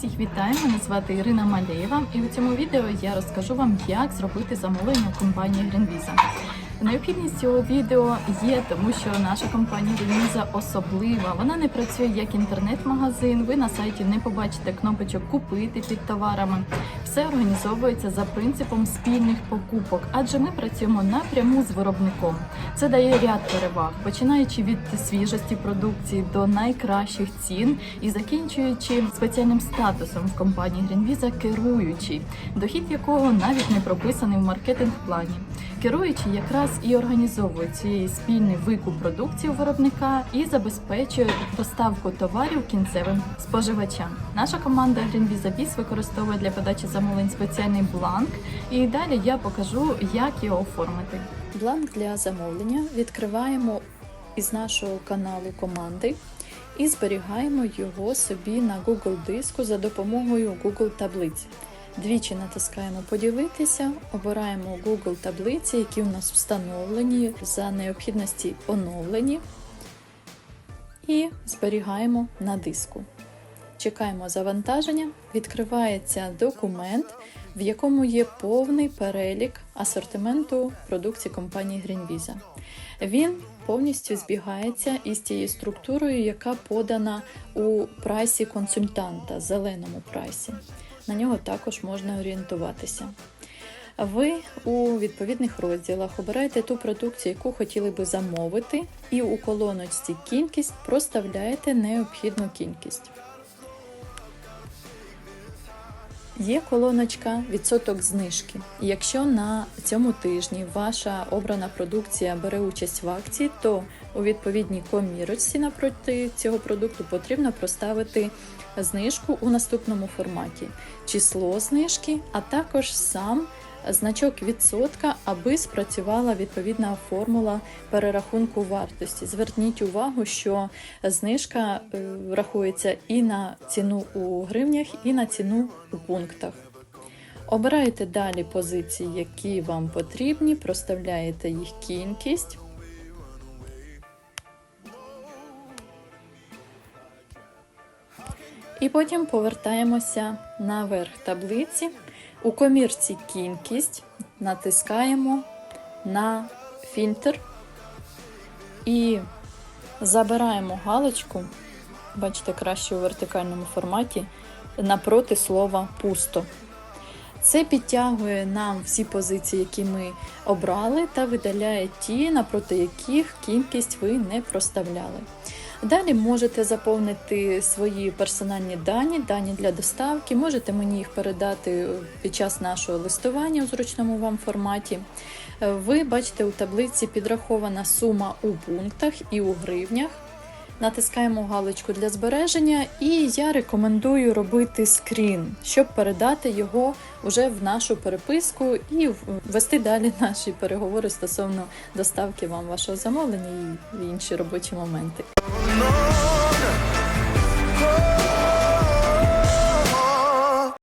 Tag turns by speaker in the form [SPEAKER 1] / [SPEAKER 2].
[SPEAKER 1] Всіх вітаю! Мене звати Ірина Малєєва, і у цьому відео я розкажу вам, як зробити замовлення в компанії Greenvisa. Необхідність цього відео є, тому що наша компанія Greenvisa особлива. Вона не працює як інтернет-магазин. Ви на сайті не побачите кнопочок купити під товарами. Все організовується за принципом спільних покупок, адже ми працюємо напряму з виробником. Це дає ряд переваг, починаючи від свіжості продукції до найкращих цін і закінчуючи спеціальним статусом в компанії Greenvisa керуючий, дохід якого навіть не прописаний в маркетинг-плані. Керуючий якраз і організовує цей спільний викуп продукції у виробника і забезпечує доставку товарів кінцевим споживачам. Наша команда Greenvisa Biz використовує для подачі замовлень спеціальний бланк, і далі я покажу, як його оформити. Бланк для замовлення відкриваємо із нашого каналу команди і зберігаємо його собі на Google диску за допомогою Google таблиці. Двічі натискаємо поділитися, обираємо Google таблиці, які у нас встановлені за необхідності оновлені, і зберігаємо на диску. Чекаємо завантаження, відкривається документ, в якому є повний перелік асортименту продукції компанії Greenvisa. Він повністю збігається із тією структурою, яка подана у прайсі консультанта, зеленому прайсі. На нього також можна орієнтуватися. Ви у відповідних розділах обираєте ту продукцію, яку хотіли би замовити, і у колоночці кількість проставляєте необхідну кількість. Є колоночка відсоток знижки. Якщо на цьому тижні ваша обрана продукція бере участь в акції, то у відповідній комірочці напроти цього продукту потрібно проставити знижку у наступному форматі, число знижки, а також сам значок відсотка, аби спрацювала відповідна формула перерахунку вартості. Зверніть увагу, що знижка е, рахується і на ціну у гривнях, і на ціну у пунктах. Обираєте далі позиції, які вам потрібні, проставляєте їх кількість. І потім повертаємося наверх таблиці. У комірці кількість натискаємо на фільтр і забираємо галочку, бачите, краще у вертикальному форматі, напроти слова пусто. Це підтягує нам всі позиції, які ми обрали, та видаляє ті, напроти яких кількість ви не проставляли. Далі можете заповнити свої персональні дані, дані для доставки, можете мені їх передати під час нашого листування у зручному вам форматі. Ви бачите у таблиці підрахована сума у пунктах і у гривнях. Натискаємо галочку для збереження, і я рекомендую робити скрін, щоб передати його вже в нашу переписку і вести далі наші переговори стосовно доставки вам вашого замовлення і інші робочі моменти.
[SPEAKER 2] on. Oh.